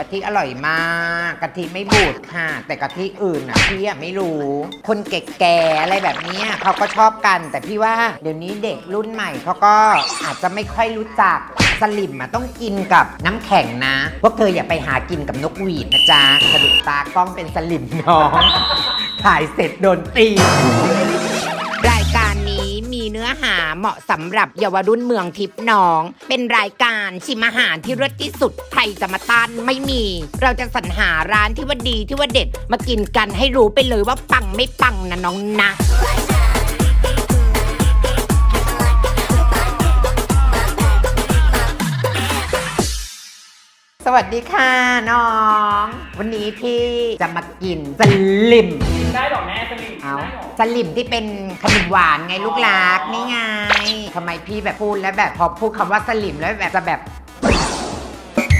กะทิอร่อยมากกะทิไม่บูดค่ะ แต่กะทิอื่นอะพี่อะไม่รู้ คนแก่ๆอะไรแบบเนี้ยเขาก็ชอบกัน แต่พี่ว่าเดี๋ยวนี้เด็กรุ่นใหม่เขาก็อาจจะไม่ค่อยรู้จักสลิมอะต้องกินกับน้ำแข็งนะ พวกเธออย่าไปหากินกับนกหวีดนะจ๊ะสรุปตากล้องเป็นสลิมน้อง ถ่ายเสร็จโดนตี รายการ นี้มีเนื้อหาเหมาะสำหรับเยาวรุ่นเมืองทิพย์น้อง เป็นรายการชิมอาหารที่รสที่สุดใครจะมาต้านไม่มี เราจะสรรหาร้านที่ว่าดีที่ว่าเด็ดมากินกันให้รู้ไปเลยว่าปังไม่ปังนะน้องนะสวัสดีค่ะน้อง วันนี้พี่จะมากินสลิมได้หรอแม่ เอาสลิมที่เป็นขนมหวานไงลูกรักนี่ไงทำไมพี่แบบพูดแล้วแบบพอพูดคำว่าสลิมแล้วแบบจะแบบ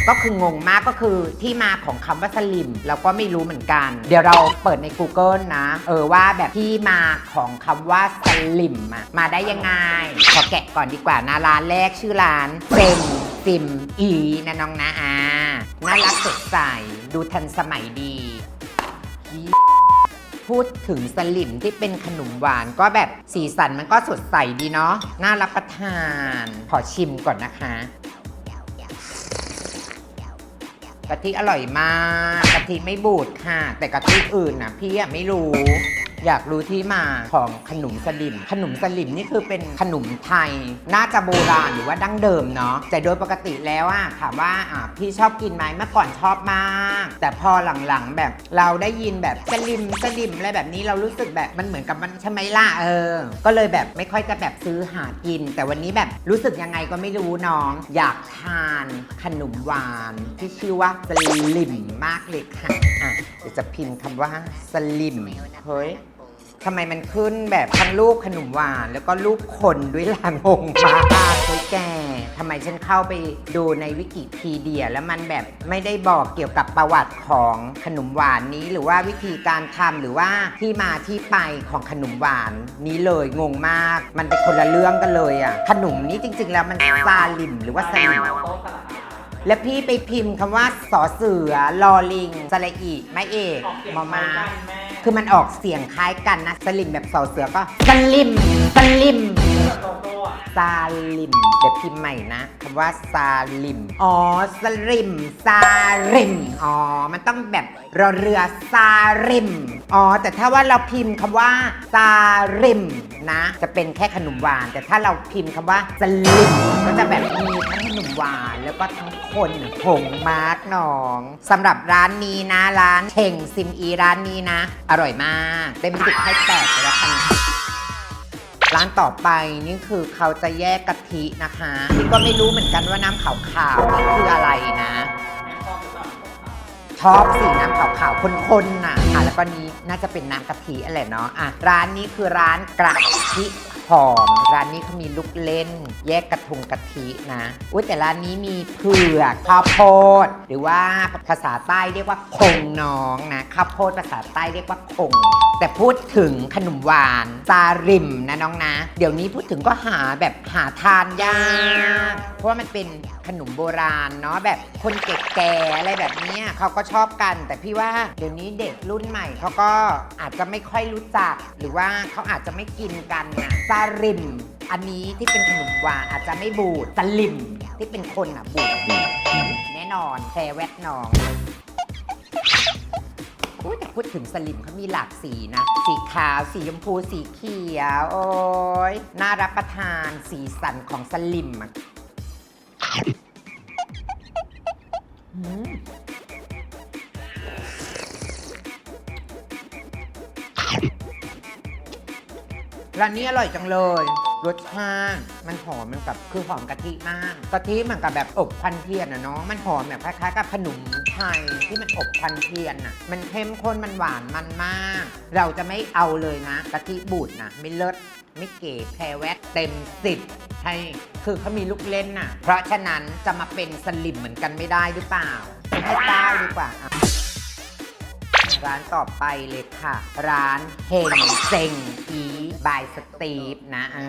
ก็คืองงมากก็คือที่มาของคำว่าสลิมเราก็ไม่รู้เหมือนกัน เดี๋ยวเราเปิดใน Google นะ เออว่าแบบที่มาของคำว่าสลิมอะมาได้ยังไง ขอแกะก่อนดีกว่านะร้านแรกชื่อร้านเซมซิมอีนะน้องนะอาน่ารักสดใสดูทันสมัยดี พูดถึงสลิมที่เป็นขนมหวานก็แบบสีสันมันก็สดใสดีเนาะน่ารับประทาน ขอชิมก่อนนะคะกะทิอร่อยมากกะทิไม่บูดค่ะ แต่กะทิอื่นน่ะพี่ไม่รู้ อยากรู้ที่มาของขนมสลิม ขนมสลิมนี่คือเป็นขนมไทย น่าจะโบราณหรือว่าดั้งเดิมเนาะแต่โดยปกติแล้วอะถามว่าอะพี่ชอบกินไหมเมื่อก่อนชอบมาก แต่พอหลังๆแบบเราได้ยินแบบสลิมสลิมอะไรแบบนี้เรารู้สึกแบบมันเหมือนกับมันใช่ไหมล่ะเออ ก็เลยแบบไม่ค่อยจะแบบซื้อหากิน แต่วันนี้แบบรู้สึกยังไงก็ไม่รู้น้อง อยากทานขนมหวานที่ชื่อว่าสลิมมากเลยค่ะอะเดี๋ยวจะพิมพ์คำว่าสลิมเฮ้ย ทำไมมันขึ้นแบบทั้งรูปขนมหวาน แล้วก็รูปคนด้วยลางงมากเลยแกทำไมฉันเข้าไปดูในวิกิพีเดีย แล้วมันแบบไม่ได้บอกเกี่ยวกับประวัติของขนมหวานนี้ หรือว่าวิธีการทำหรือว่าที่มาที่ไปของขนมหวานนี้เลยงงมาก มันเป็นคนละเรื่องกันเลยอะขนมนี้จริง ๆ แล้วมันซาลิมหรือว่าสลิมโต๊ะสลัดอาและพี่ไปพิมพ์คำว่าสอเสือลอลิงสระอีไม่เอกมอมา คือมันออกเสียงคล้ายกันนะ สลิมแบบสอเสือก็สลิมสลิมโตโต้อะ ซาลิม เดี๋ยวพิมพ์ใหม่นะคำว่าซาลิม อ๋อสลิมซาริม อ๋อ มันต้องแบบรอเรือซาริม อ๋อ แต่ถ้าว่าเราพิมพ์คำว่าซาริมนะ จะเป็นแค่ขนมหวาน แต่ถ้าเราพิมพ์คำว่าสลิมก็จะแบบมีทั้งขนมหวานแล้วก็ทั้งคนหงมาร์กหนองสำหรับร้านนี้นะร้านเชงซิมอีร้านนี้นะ อร่อยมากเต็มสิบให้แปดไปแล้วกัน ร้านต่อไปนี่คือเขาจะแยกกะทินะคะพี่ก็ไม่รู้เหมือนกันว่าน้ำขาวๆนี่คืออะไรนะชอบสีน้ำขาวๆข้นๆน่ะอะ แล้วก็นี้น่าจะเป็นน้ำกะทิอะไรเนาะอะร้านนี้คือร้านกระทิ หอม ร้านนี้เขามีลูกเล่น แยกกระทุงกะทินะอุ้ยแต่ร้านนี้มีเผือกข้าวโพด หรือว่าภาษาใต้เรียกว่าคงน้องนะข้าวโพดภาษาใต้เรียกว่าคง แต่พูดถึงขนมหวานซาริมนะน้องนะ เดี๋ยวนี้พูดถึงก็หาแบบหาทานยากเพราะว่ามันเป็นขนมโบราณเนาะแบบคนแก่ๆอะไรแบบนี้เขาก็ชอบกัน แต่พี่ว่าเดี๋ยวนี้เด็กรุ่นใหม่เขาก็อาจจะไม่ค่อยรู้จัก หรือว่าเขาอาจจะไม่กินกันนะซาริม อันนี้ที่เป็นขนมหวานอาจจะไม่บูดสลิมที่เป็นคนอะบูดแน่นอนแพรแวดนองอุ๊ยแต่พูดถึงสลิมเขามีหลากสีนะ สีขาว สีชมพู สีเขียว โอ้ยน่ารับประทานสีสันของสลิมอะ ร้านนี้อร่อยจังเลย รสชาติมันหอมมันกับคือหอมกะทิมากกะทิเหมือนกับแบบอบควันเทียนอะเนาะมันหอมแบบคล้ายๆกับขนมไทยที่มันอบควันเทียนอะมันเข้มข้นมันหวานมันมาก เราจะไม่เอาเลยนะกะทิบูดนะไม่เลิศไม่เก๋แพรแวดเต็มสิบให้คือเขามีลูกเล่นน่ะ เพราะฉะนั้นจะมาเป็นสลิมเหมือนกันไม่ได้หรือเปล่าให้เก้าดีกว่า ร้านต่อไปเลยค่ะ ร้านเฮงเซงอีบายสตีฟนะอ่า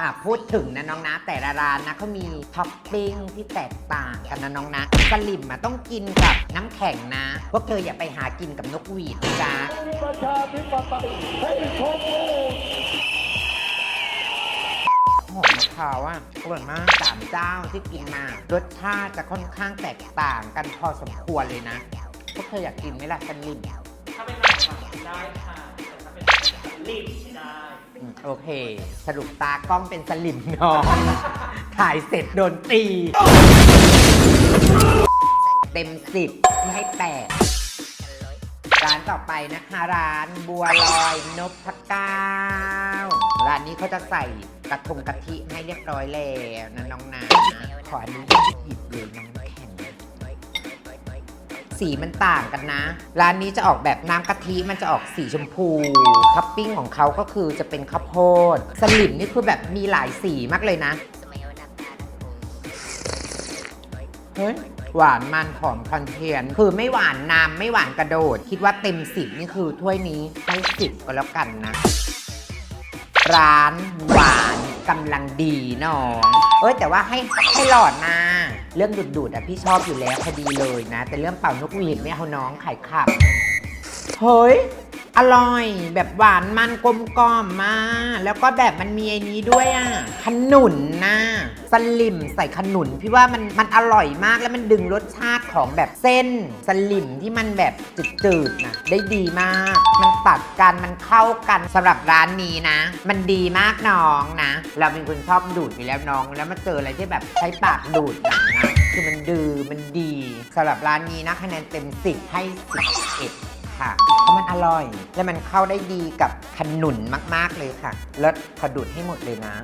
อะพูดถึงนะน้องนะ แต่ละร้านนะเขามีท็อปปิ้งที่แตกต่างกันนะน้องนะสลิมอะต้องกินกับน้ำแข็งนะ พวกเธออย่าไปหากินกับนกหวีดนะจ๊ะประชาธิปไตยให้ชมโลกหอมมะพร้าวอะอร่อยมากสามเจ้าที่กินมารสชาติจะค่อนข้างแตกต่างกันพอสมควรเลยนะ พวกเธออยากกินไหมล่ะสลิม ได้ค่ะแต่ถ้าเป็นลิมไม่ได้ อืมโอเค สรุปตากล้องเป็นสลิมน้อง ถ่ายเสร็จโดนตี เต็มสิบที่ให้แปดร้านต่อไปนะคะร้านบัวลอยนพเก้าร้านนี้เขาจะใส่กระทงกะทิให้เรียบร้อยแล้วนะน้องนาขออนุญาตหยิบเลยน้องแข็ง สีมันต่างกันนะ ร้านนี้จะออกแบบน้ำกะทิมันจะออกสีชมพูท็อปปิ้งของเขาก็คือจะเป็นข้าวโพด สลิมนี่คือแบบมีหลายสีมากเลยนะ เฮ้ย หวานมันหอมคอนเทียน คือไม่หวานน้ำไม่หวานกระโดด คิดว่าเต็มสิบนี่คือถ้วยนี้ให้สิบก็แล้วกันนะ ร้านหวานกำลังดีน้อง เอ้ยแต่ว่าให้ให้หลอดนะ เรื่องดูดดูดๆอะพี่ชอบอยู่แล้วพอดีเลยนะ แต่เรื่องเป่านกหวีดไม่เอาน้องไข่ขับเฮ้ย อร่อย แบบหวานมันกลมกล่อมมาก แล้วก็แบบมันมีไอ้นี้ด้วยอะ ขนุนนะสลิมใส่ขนุน พี่ว่ามันมันอร่อยมากแล้วมันดึงรสชาติของแบบเส้นสลิมที่มันแบบจืดๆนะได้ดีมาก มันตัดกันมันเข้ากันสำหรับร้านนี้นะ มันดีมากน้องนะ เราเป็นคนชอบดูดอยู่แล้วน้อง แล้วมาเจออะไรที่แบบใช้ปากดูดนะคือมันดือมันดีสำหรับร้านนี้นะคะแนนเต็ม 10 ให้11 ค่ะ เพราะมันอร่อย และมันเข้าได้ดีกับขนุนมาก ๆ เลยค่ะแล้วขอดูดให้หมดเลยนะ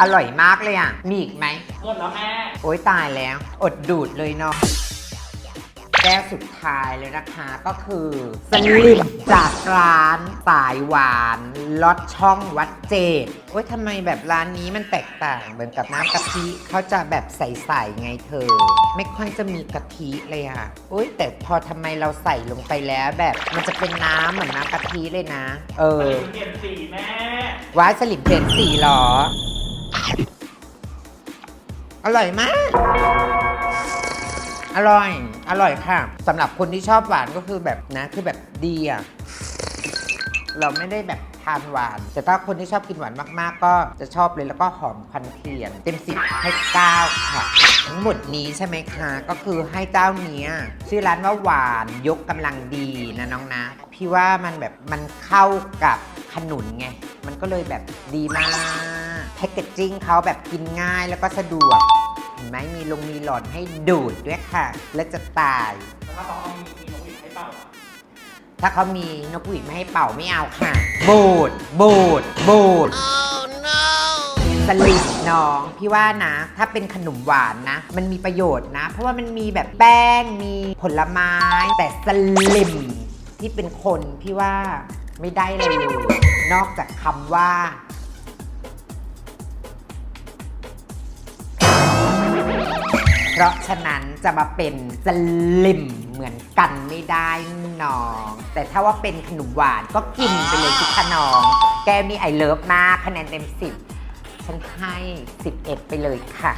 อร่อยมากเลยอะ มีอีกไหมหมดแล้วแม่ โอ๊ยตายแล้ว อดดูดเลยเนาะ แก้วสุดท้ายเลยนะคะก็คือสลิมจากร้านสายหวานลอดช่องวัดเจดโอ๊ยทำไมแบบร้านนี้มันแตกต่างเหมือนกับน้ำกะทิเขาจะแบบใสๆไงเธอ ไม่ค่อยจะมีกะทิเลยอะโอ๊ยแต่พอทำไมเราใส่ลงไปแล้วแบบมันจะเป็นน้ำเหมือนน้ำกะทิเลยนะ เอสอลิมเปลี่ยนสีแม่ว้ายสลิมเปลี่ยนสีเหรอ อร่อยมาก อร่อย อร่อยค่ะสำหรับคนที่ชอบหวานก็คือแบบนะ คือแบบดีอะเราไม่ได้แบบทานหวาน แต่ถ้าคนที่ชอบกินหวานมาก ๆ ก็จะชอบเลยแล้วก็หอมควันเทียน เต็มสิบให้เก้าค่ะ ทั้งหมดนี้ใช่ไหมคะ ก็คือให้เจ้าเนี้ยชื่อร้านว่าหวานยกกำลังดีนะน้องนะ พี่ว่ามันแบบมันเข้ากับขนุนไง มันก็เลยแบบดีมากแพคเกจจิ้งเขาแบบกินง่ายแล้วก็สะดวก เห็นไหมมีลงมีหลอดให้ดูดด้วยค่ะ และจะตายแล้วถ้าเขาเอามีมีนกหวีดให้เป่าอะถ้าเขามีนกหวีดไม่ให้เป่าไม่เอาค่ะ บูด บูด บูด สลิดน้อง พี่ว่านะ ถ้าเป็นขนมหวานนะ มันมีประโยชน์นะ เพราะว่ามันมีแบบแป้ง มีผลไม้ แต่สลิมที่เป็นคน พี่ว่าไม่ได้เลย นอกจากคำว่า เพราะฉะนั้นจะมาเป็นสลิมเหมือนกันไม่ได้น้อง แต่ถ้าว่าเป็นขนมหวานก็กินไปเลยทุกขนอง แกมีไอเลิฟมากคะแนนเต็ม 10 ฉันให้ 11 ไปเลยค่ะ